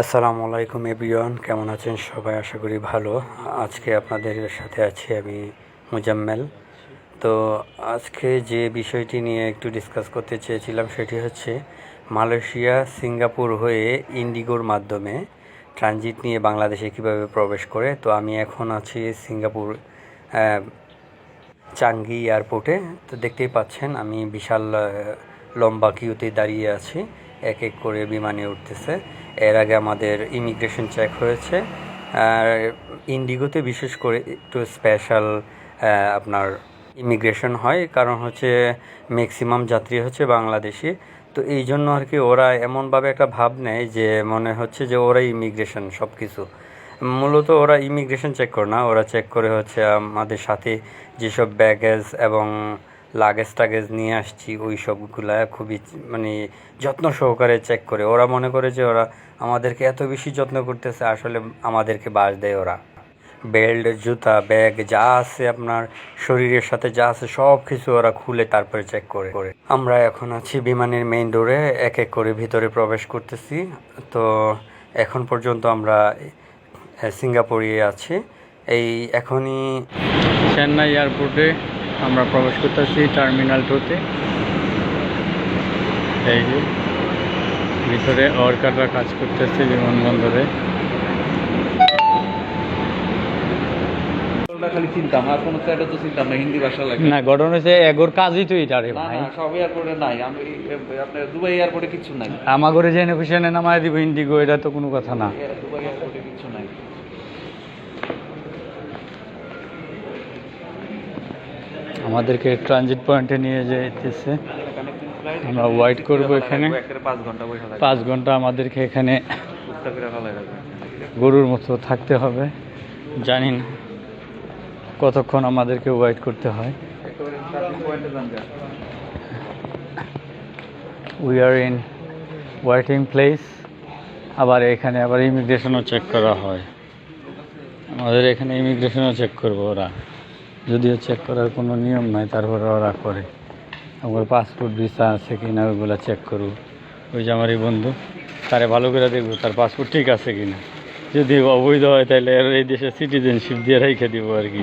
আসসালামু আলাইকুম এভরিওয়ান, কেমন আছেন সবাই? আশা করি ভালো। আজকে আপনাদের সাথে আছি আমি মুজাম্মেল। তো আজকে যে বিষয়টি নিয়ে একটু ডিসকাস করতে চেয়েছিলাম সেটি হচ্ছে মালয়েশিয়া সিঙ্গাপুর হয়ে ইন্ডিগোর মাধ্যমে ট্রানজিট নিয়ে বাংলাদেশে কীভাবে প্রবেশ করে। তো আমি এখন আছি সিঙ্গাপুর চাঙ্গি এয়ারপোর্টে। তো দেখতেই পাচ্ছেন আমি বিশাল লম্বা কিউতে দাঁড়িয়ে আছি। এক এক করে বিমানে উঠতেছে। এর আগে আমাদের ইমিগ্রেশন চেক হয়েছে। আর ইন্ডিগোতে বিশেষ করে একটু স্পেশাল আপনার ইমিগ্রেশন হয়। কারণ হচ্ছে ম্যাক্সিমাম যাত্রী হচ্ছে বাংলাদেশি। তো এই জন্য আর কি ওরা এমনভাবে একটা ভাব নেয় যে মনে হচ্ছে যে ওরা ইমিগ্রেশন সব কিছু মূলত ওরা ইমিগ্রেশন চেক করে না। ওরা চেক করে হচ্ছে আমাদের সাথে যেসব ব্যাগেজ এবং লাগেজ টাগেজ নিয়ে আসছি, ওই সবগুলা খুবই মানে যত্ন সহকারে চেক করে। ওরা মনে করে যে ওরা আমাদেরকে এত বেশি যত্ন করতেছে, আসলে আমাদেরকে বাস দেয় ওরা। বেল্ট, জুতা, ব্যাগ, যা আছে আপনার শরীরের সাথে যা আছে সব কিছু ওরা খুলে তারপরে চেক করে। করে আমরা এখন আছি বিমানের মেইন ডোরে এক এক করে ভিতরে প্রবেশ করতেছি। তো এখন পর্যন্ত আমরা সিঙ্গাপুরে আছি। এই এখনই চেন্নাই এয়ারপোর্টে আমরা প্রবেশ করতেছি টার্মিনাল টুতে। এই যে ভিতরে ওয়ার্কাররা কাজ করতেছে বিমানবন্দরে। খালি আর কোনো স্যারও তো চিন্তাম না হিন্দি ভাষা লাগে। না ঘটনা এগোর কাজই তো এটা রে ভাই। সব এয়ারপোর্টে নাই আমি আপনার দুবাই এয়ারপোর্টে কিছু নাই। আমাগরে জেনে নামায় দিব ইন্ডিগো এটা তো কোনো কথা না। দুবাই এয়ারপোর্টে কিছু নাই। আমাদেরকে ট্রানজিট পয়েন্টে নিয়ে যেতেছে আমরা ওয়াইট করব এখানে। পাঁচ ঘণ্টা আমাদেরকে এখানে গরুর মতো থাকতে হবে। জানি না কতক্ষণ আমাদেরকে ওয়েট করতে হয়। We are in waiting place আবার এখানে আবার ইমিগ্রেশনও চেক করা হয়। আমাদের এখানে ইমিগ্রেশনও চেক করব ওরা। যদিও চেক করার কোনো নিয়ম নাই, তারপরে ওরা করে। আমার পাসপোর্ট ভিসা আছে কি না ওইগুলো চেক করব ওই যে আমার এই বন্ধু, তারে ভালো করে দেখব তার পাসপোর্ট ঠিক আছে কি না যদি অবৈধ হয় তাহলে এই দেশে সিটিজেনশিপ দিয়ে রেখে দিব আর কি।